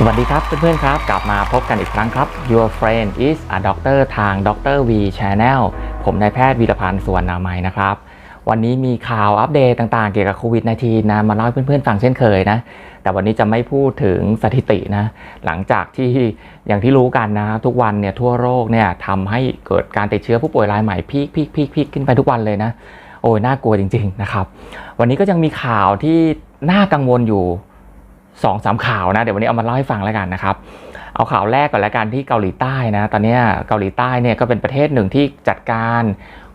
สวัสดีครับเพื่อนๆครับ กลับมาพบกันอีกครั้งครับ Your friend is a doctor ทาง Dr. V Channel ผมนายแพทย์วีรพันธ์สุวรรณนามัยนะครับ วันนี้มีข่าวอัปเดตต่างๆ เกี่ยวกับโควิด -19 นะมาเล่าให้เพื่อนๆฟังเช่นเคยนะ แต่วันนี้จะไม่พูดถึงสถิตินะ หลังจากที่อย่างที่รู้กันนะ ทุกวันเนี่ยทั่วโลกเนี่ยทำให้เกิดการติดเชื้อผู้ป่วยรายใหม่พีคพีคพีคพีคขึ้นไปทุกวันเลยนะ โอ้ยน่ากลัวจริง ๆนะครับ วันนี้ก็ยังมีข่าวที่น่ากังวลอยู่ สองสามข่าวนะ เดี๋ยววันนี้เอามาเล่าให้ฟังแล้วกันนะครับ เอาข่าวแรกก่อนแล้วกันที่เกาหลีใต้นะ ตอนนี้เกาหลีใต้เนี่ยก็เป็นประเทศหนึ่งที่จัดการ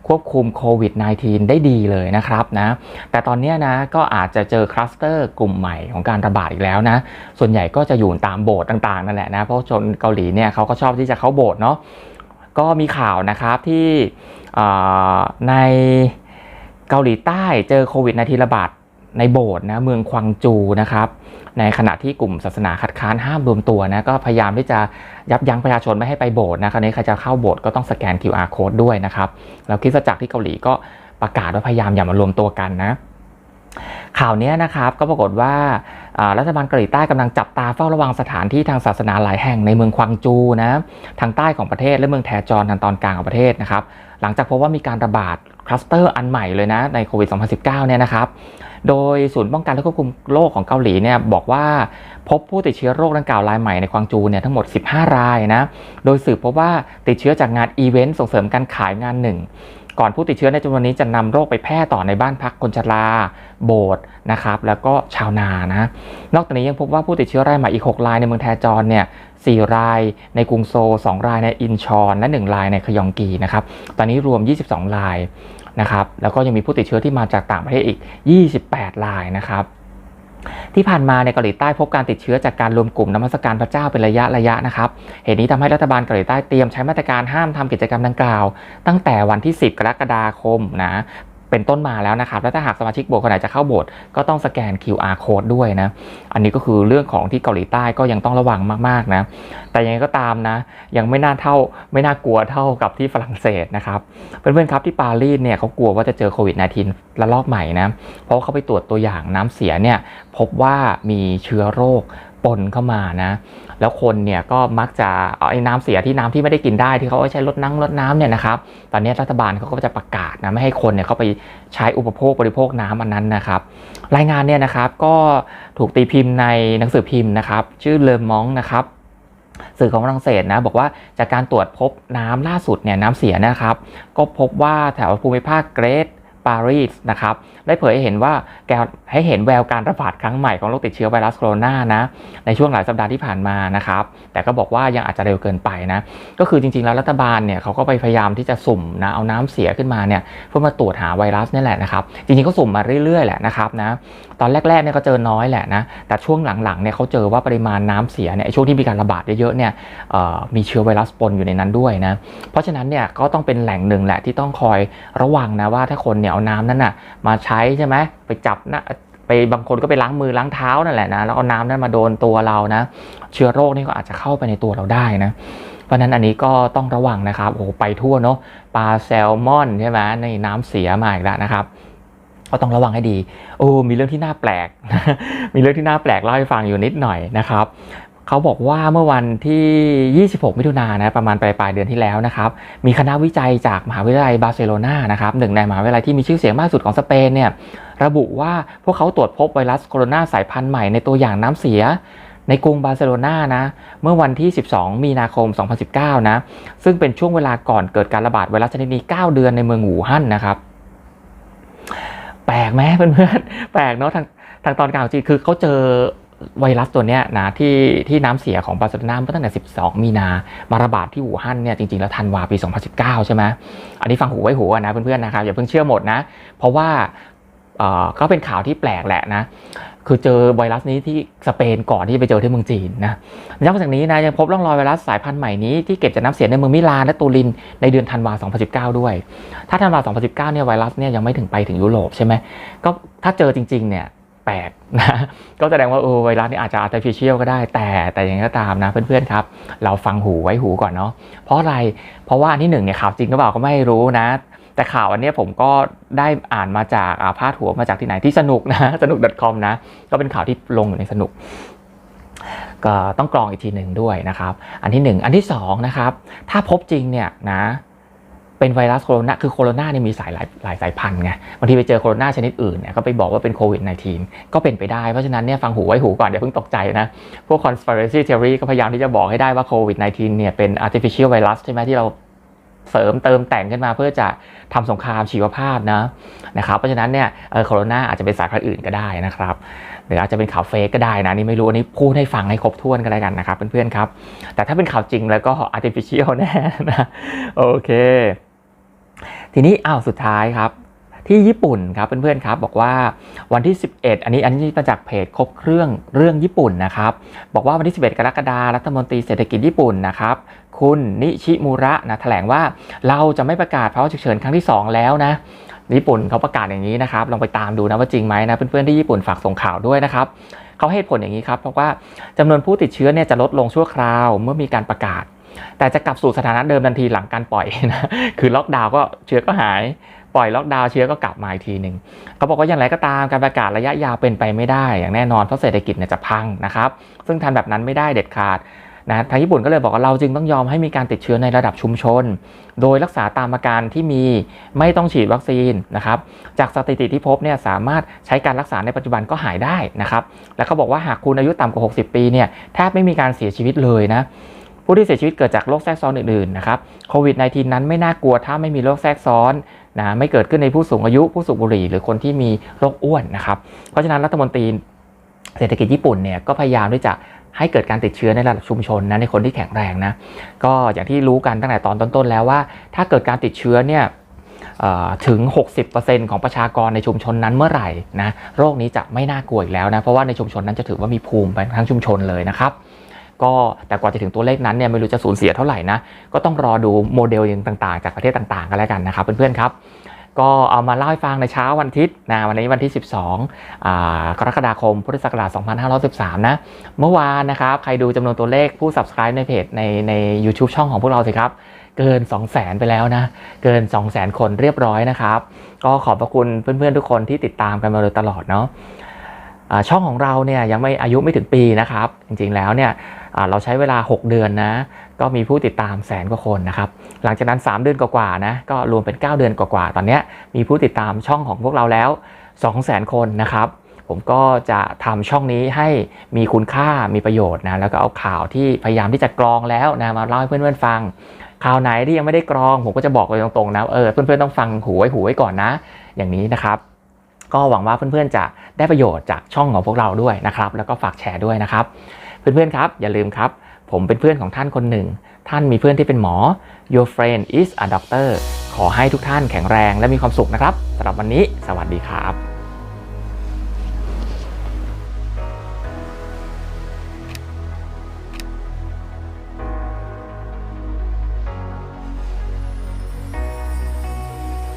ควบคุมโควิด -19 ได้ดีเลยนะครับนะ แต่ตอนนี้นะก็อาจจะเจอคลัสเตอร์กลุ่มใหม่ของการระบาดอีกแล้วนะ ส่วนใหญ่ก็จะอยู่ตามโบสถ์ต่างๆนั่นแหละนะ เพราะชนเกาหลีเนี่ยเขาก็ชอบที่จะเข้าโบสถ์เนาะ ก็มีข่าวนะครับที่ในเกาหลีใต้เจอโควิด -19 ระบาด ในโบสถ์นะเมืองควังจูนะครับ ในขณะที่กลุ่มศาสนาคัดค้านห้ามรวมตัวนะก็พยายามที่จะยับยั้งประชาชนไม่ให้ไปโบสถ์นะคราวนี้ใครจะเข้าโบสถ์ก็ต้องสแกน QR code ด้วยนะครับแล้วคริสตจักรที่เกาหลีก็ประกาศว่าพยายามอย่ามารวมตัวกันนะข่าวนี้นะครับก็ปรากฏว่ารัฐบาลเกาหลีใต้กำลังจับตาเฝ้าระวังสถานที่ทางศาสนาหลายแห่งในเมืองควังจูนะทางใต้ของประเทศและเมืองแทจอนทางตอนกลางของประเทศนะครับ หลังจากพบว่ามีการระบาดคลัสเตอร์อันใหม่เลยนะในโควิด 2019 เนี่ยนะครับ โดยศูนย์ป้องกันและควบคุมโรคของเกาหลีเนี่ยบอกว่าพบผู้ติดเชื้อโรคดังกล่าวรายใหม่ในกวางจูเนี่ยทั้งหมด 15 รายนะ โดยสืบพบว่าติดเชื้อจากงานอีเวนต์ส่งเสริมการขายงานหนึ่งก่อนผู้ติดเชื้อในจำนวนนี้จะนำโรคไปแพร่ต่อในบ้านพักคนชรา โบสถ์นะครับ แล้วก็ชาวนานะ นอกจากนี้ยังพบว่าผู้ติดเชื้อรายใหม่อีก 6 รายในเมืองแทจอนเนี่ย4รายในกรุงโซล2รายในอินชอน และ 1 รายในขยองกีนะครับ ตอนนี้รวม 22 ราย นะครับแล้วก็ยังมีผู้ติดเชื้อที่มาจากต่างประเทศอีก 28 รายนะครับที่ผ่านมาในเกาหลีใต้พบการติดเชื้อจากการรวมกลุ่มนมัสการพระเจ้าเป็นระยะระยะนะครับ เหตุนี้ทำให้รัฐบาลเกาหลีใต้เตรียมใช้มาตรการห้ามทำกิจกรรมดังกล่าว ตั้งแต่วันที่ 10 กรกฎาคมนะ เป็นต้นมาแล้วนะครับ แล้วถ้าหากสมาชิกโบสถ์คนไหนจะเข้าโบสถ์ก็ต้องสแกน QR code ด้วยนะ อันนี้ก็คือเรื่องของที่เกาหลีใต้ก็ยังต้องระวังมากๆนะ แต่ยังไงก็ตามนะ ยังไม่น่าเท่าไม่น่ากลัวเท่ากับที่ฝรั่งเศสนะครับ เพื่อนๆครับที่ปารีสเนี่ยเขากลัวว่าจะเจอโควิด -19 ระลอกใหม่นะ เพราะเขาไปตรวจตัวอย่างน้ำเสียเนี่ยพบว่ามีเชื้อโรค ปนเข้ามานะ แล้วคนเนี่ยก็มักจะเอาไอ้น้ำเสียที่น้ำที่ไม่ได้กินได้ที่เขาใช้ลดน้ำลดน้ำเนี่ยนะครับ ตอนนี้รัฐบาลเขาก็จะประกาศนะไม่ให้คนเนี่ยเขาไปใช้อุปโภคบริโภคน้ำอันนั้นนะครับ รายงานเนี่ยนะครับก็ถูกตีพิมพ์ในหนังสือพิมพ์นะครับ ชื่อเลอมองนะครับสื่อของฝรั่งเศสนะบอกว่าจากการตรวจพบน้ำล่าสุดเนี่ยน้ำเสียนะครับ ก็พบว่าแถวภูมิภาคเกรท ปารีสนะครับได้เผยให้เห็นว่าแกให้เห็นแววการระบาดครั้งใหม่ของโรคติดเชื้อไวรัสโคโรนานะในช่วงหลายสัปดาห์ที่ผ่านมานะครับแต่ก็บอกว่ายังอาจจะเร็วเกินไปนะก็คือจริงๆแล้วรัฐบาลเนี่ยเขาก็ไปพยายามที่จะสุ่มนะเอาน้ำเสียขึ้นมาเนี่ยเพื่อมาตรวจหาไวรัสนี่แหละนะครับจริงๆก็สุ่มมาเรื่อยๆแหละนะครับนะตอนแรกๆเนี่ยก็เจอน้อยแหละนะแต่ช่วงหลังๆเนี่ยเขาเจอว่าปริมาณน้ำเสียเนี่ยช่วงที่มีการระบาดเยอะๆเนี่ยมีเชื้อไวรัสปนอยู่ในนั้นด้วยนะเพราะฉะนั้นเนี่ยก็ต้องเป็นแหล่งหนึ่งแหละที่ต้องคอยระวังนะว่าถ้าคนเนี่ยเอาน้ำนั้นน่ะ มาใช้ใช่ไหมไปจับนะไปบางคนก็ไปล้างมือล้างเท้านั่นแหละนะแล้วเอาน้ำนั้นมาโดนตัวเรานะ เชื้อโรคนี่ก็อาจจะเข้าไปในตัวเราได้นะเพราะฉะนั้นอันนี้ก็ต้องระวังนะครับโอ้ไปทั่วเนาะปลาแซลมอนใช่ไหมในน้ำเสียมาอีกแล้วนะครับก็ต้องระวังให้ดี โอ้ มีเรื่องที่น่าแปลก มีเรื่องที่น่าแปลกเล่าให้ฟังอยู่นิดหน่อยนะครับ เขาบอกว่าเมื่อวันที่ 26 มิถุนายนนะประมาณปลายปลายเดือนที่แล้วนะครับ มีคณะวิจัยจากมหาวิทยาลัยบาร์เซโลนานะครับหนึ่งในมหาวิทยาลัยที่มีชื่อเสียงมากสุดของสเปนเนี่ยระบุว่าพวกเขาตรวจพบไวรัสโคโรนาสายพันธุ์ใหม่ในตัวอย่างน้ำเสียในกรุงบาร์เซโลนานะ เมื่อวันที่ 12 มีนาคม 2019 นะ ซึ่งเป็นช่วงเวลาก่อนเกิดการระบาดไวรัสชนิดนี้ 9 เดือนในเมืองหูฮั่นนะครับ แปลกไหมเพื่อนๆ แปลกเนาะทางทางตอนกลางจีนคือเขาเจอ ไวรัสตัวเนี้ยนะที่ที่น้ำเสียของบาร์เซโลนาเมื่อตั้งแต่ 12 มีนามาระบาดที่อู่ฮั่นเนี่ยจริงๆ แล้วธันวาปี 2019 ใช่ไหมอันนี้ฟังหูไว้หูนะเพื่อนๆนะครับอย่าเพิ่งเชื่อหมดนะ เพราะว่าเอ่อก็เป็นข่าวที่แปลกแหละนะ คือเจอไวรัสนี้ที่สเปนก่อนที่จะไปเจอที่เมืองจีนนะนอกจากนี้นะยังพบร่องรอยไวรัสสายพันธุ์ใหม่นี้ที่เก็บจากน้ำเสียในเมืองมิลานและตูรินในเดือนธันวา 2019 ด้วย ถ้าธันวา 2019 เนี่ยไวรัสเนี่ยยังไม่ถึงไปถึงยุโรปใช่ไหมก็ถ้าเจอจริงๆเนี่ย ปลกนะก็แสดงว่าเออไวรัสนี่อาจจะ artificial ก็ได้ แต่แต่อย่างไรก็ตามนะเพื่อนๆครับเราฟังหูไว้หูก่อนเนาะเพราะอะไรเพราะว่าอันที่หนึ่งเนี่ยข่าวจริงก็เปล่าก็ไม่รู้นะ แต่ข่าวอันนี้ผมก็ได้อ่านมาจากาพาดหัวมาจากที่ไหนที่สนุกนะสนุก .com นะ ก็เป็นข่าวที่ลงอยู่ในสนุกก็ต้องกรองอีกทีหนึ่งด้วยนะครับ อันที่หนึ่งอันที่สองนะครับ ถ้าพบจริงเนี่ยนะ เป็นไวรัสโคโรนาคือโคโรนาเนี่ยมีสายหลายหลายสายพันธุ์ไงบางทีไปเจอโคโรนาชนิดอื่นเนี่ยก็ไปบอกว่าเป็นโควิด -19 ก็เป็นไปได้ เพราะฉะนั้นเนี่ยฟังหูไว้หูก่อนอย่าเพิ่งตกใจนะ พวก conspiracy theory ก็พยายามที่จะบอกให้ได้ว่าโควิด -19 เนี่ยเป็น artificial virus ใช่ไหมที่เรา เสริมเติมแต่งขึ้นมาเพื่อจะทำสงครามชีวภาพนะนะครับ เพราะฉะนั้นเนี่ยโคโรนาอาจจะเป็นสายพันธุ์อื่นก็ได้นะครับหรืออาจจะเป็นข่าวเฟกก็ได้นะนี่ไม่รู้อันนี้พูดให้ฟังให้ครบถ้วนกันแล้วกันนะครับเพื่อนๆครับ แต่ถ้าเป็นข่าวจริงแล้วก็ artificial แน่นะโอเค ทีนี้อ้าวสุดท้ายครับ ที่ญี่ปุ่นครับเพื่อนๆครับบอกว่าวันที่ 11 อันนี้อันนี้มาจากเพจครบเครื่องเรื่องญี่ปุ่นนะครับบอกว่าวันที่ 11 กรกฎาคมรัฐมนตรีเศรษฐกิจญี่ปุ่นนะครับคุณนิชิมุระนะแถลงว่าเราจะไม่ประกาศภาวะฉุกเฉินครั้งที่ 2 แล้วนะญี่ปุ่นเขาประกาศอย่างนี้นะครับลองไปตามดูนะว่าจริงไหมนะเพื่อนๆที่ญี่ปุ่นฝากส่งข่าวด้วยนะครับเขาให้เหตุผลอย่างนี้ครับเพราะว่าจำนวนผู้ติดเชื้อเนี่ยจะลดลงชั่วคราวเมื่อมีการประกาศ แต่จะกลับสู่สถานะเดิมทันทีหลังการปล่อยนะคือล็อกดาวน์ก็เชื้อก็หาย ปล่อยล็อกดาวน์เชื้อก็กลับมาอีกทีหนึ่งเขาบอกว่าอย่างไรก็ตามการประกาศระยะยาวเป็นไปไม่ได้ อย่างแน่นอนเพราะเศรษฐกิจเนี่ยจะพังนะครับ ซึ่งทำแบบนั้นไม่ได้เด็ดขาดนะทางญี่ปุ่นก็เลยบอกว่าเราจึงต้องยอมให้มีการติดเชื้อในระดับชุมชน โดยรักษาตามอาการที่มีไม่ต้องฉีดวัคซีนนะครับ จากสถิติที่พบเนี่ยสามารถใช้การรักษาในปัจจุบันก็หายได้นะครับ แล้วเขาบอกว่าหากคุณอายุต่ำกว่า 60 ปีเนี่ยแทบไม่มีการเสียชีวิตเลยนะผู้ที่เสียชีวิตเกิดจากโรคแทรกซ้อนอื่นๆนะครับโควิด -19 นั้นไม่น่ากลัวถ้าไม่มีโรคแทรกซ้อน นะไม่เกิดขึ้นในผู้สูงอายุผู้สูบบุหรี่ หรือคนที่มีโรคอ้วนนะครับ เพราะฉะนั้นรัฐมนตรีเศรษฐกิจญี่ปุ่นเนี่ยก็พยายามที่จะให้เกิดการติดเชื้อในระดับชุมชนนะในคนที่แข็งแรงนะก็อย่างที่รู้กันตั้งแต่ตอนต้นๆแล้วว่า ถ้าเกิดการติดเชื้อเนี่ยเอ่อถึง 60%ของประชากรในชุมชนนั้นเมื่อไหร่นะโรคนี้จะไม่น่ากลัวอีกแล้วนะเพราะว่าในชุมชนนั้นจะถือว่ามีภูมิไปทั้งชุมชนเลยนะครับ ก็แต่กว่าจะถึงตัวเลขนั้นเนี่ยไม่รู้จะสูญเสียเท่าไหร่นะก็ต้องรอดูโมเดลอย่างต่างๆ จากประเทศต่างๆ กันแล้วกันนะครับเพื่อนๆครับก็เอามาเล่าให้ฟังในเช้าวันอาทิตย์นะวันนี้วันที่ 12อ่ากรกฎาคม พุทธศักราช 2513 นะ เมื่อวานนะครับ ใครดูจำนวนตัวเลขผู้ subscribe ในเพจในใน YouTube ช่องของพวกเราสิครับ เกิน 200,000 ไปแล้วนะ เกิน 200,000 คนเรียบร้อยนะครับ ก็ขอบพระคุณเพื่อนๆ ทุกคนที่ติดตามกันมาโดยตลอดเนาะช่องของเราเนี่ยยังไม่อายุไม่ถึงปีนะครับ จริงๆแล้วเนี่ย เราใช้เวลา 6 เดือนนะ ก็มีผู้ติดตามแสนกว่าคนนะครับ หลังจากนั้น 3 เดือนกว่าๆนะ ก็รวมเป็น 9 เดือนกว่าๆ ตอนนี้มีผู้ติดตามช่องของพวกเราแล้ว 200,000 คนนะครับ ผมก็จะทำช่องนี้ให้มีคุณค่า มีประโยชน์นะ แล้วก็เอาข่าวที่พยายามที่จะกรองแล้วนะ มาเล่าให้เพื่อนๆฟัง ข่าวไหนที่ยังไม่ได้กรอง ผมก็จะบอกเลยตรงๆนะ เออ เพื่อนๆต้องฟังหูไว้หูไว้ก่อนนะ อย่างนี้นะครับก็หวังว่าเพื่อนๆจะได้ประโยชน์จากช่องของพวกเราด้วยนะครับ แล้วก็ฝากแชร์ด้วยนะครับ เพื่อนๆครับ อย่าลืมครับ ผมเป็นเพื่อนของท่านคนหนึ่ง ท่านมีเพื่อนที่เป็นหมอ your friend is a doctor ขอให้ทุกท่านแข็งแรงและมีความสุขนะครับสำหรับวันนี้ สวัสดีครับ